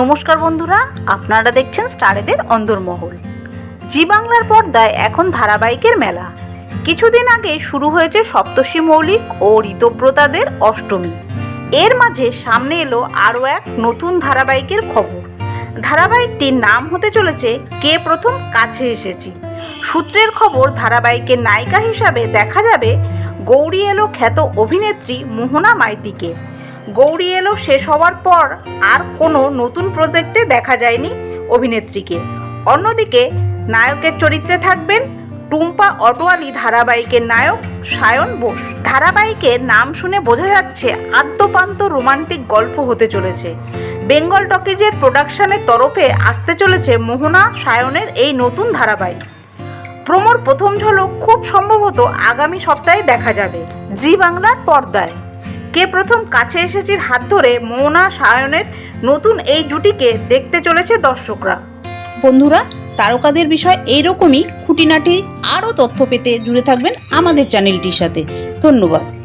নমস্কার বন্ধুরা, আপনারা দেখছেন স্টারেদের অন্দরমহল। জি বাংলার পর্দায় এখন ধারাবাহিকের মেলা। কিছুদিন আগে শুরু হয়েছে সপ্তর্ষি মৌলিক ও ঋতব্রতাদের অষ্টমী। এর মাঝে সামনে এলো আরও এক নতুন ধারাবাহিকের খবর। ধারাবাহিকটির নাম হতে চলেছে, কে প্রথম কাছে এসেছি? সূত্রের খবর, ধারাবাহিকের নায়িকা হিসাবে দেখা যাবে গৌরী এলো খ্যাত অভিনেত্রী মোহনা মাইতিকে। গৌরী এলো শেষ হওয়ার পর আর কোনো নতুন প্রজেক্টে দেখা যায়নি অভিনেত্রীকে। অন্যদিকে নায়কের চরিত্রে থাকবেন টুম্পা অটোয়ালি, ধারাবাহিকের নায়ক সায়ন বোস। ধারাবাহিকের নাম শুনে বোঝা যাচ্ছে আদ্যপান্ত রোমান্টিক গল্প হতে চলেছে। বেঙ্গল টকিজের প্রোডাকশনের তরফে আসতে চলেছে মোহনা সায়নের এই নতুন ধারাবাহিক। প্রমোর প্রথম ঝলক খুব সম্ভবত আগামী সপ্তাহে দেখা যাবে। জি বাংলার পর্দায়। কে প্রথম কাছে এসেছির হাত ধরে মোনা সায়নের নতুন এই জুটিকে দেখতে চলেছে দর্শকরা। বন্ধুরা, তারকাদের বিষয় এইরকমই, খুঁটিনাটি আরও তথ্য পেতে জুড়ে থাকবেন আমাদের চ্যানেলটির সাথে। ধন্যবাদ।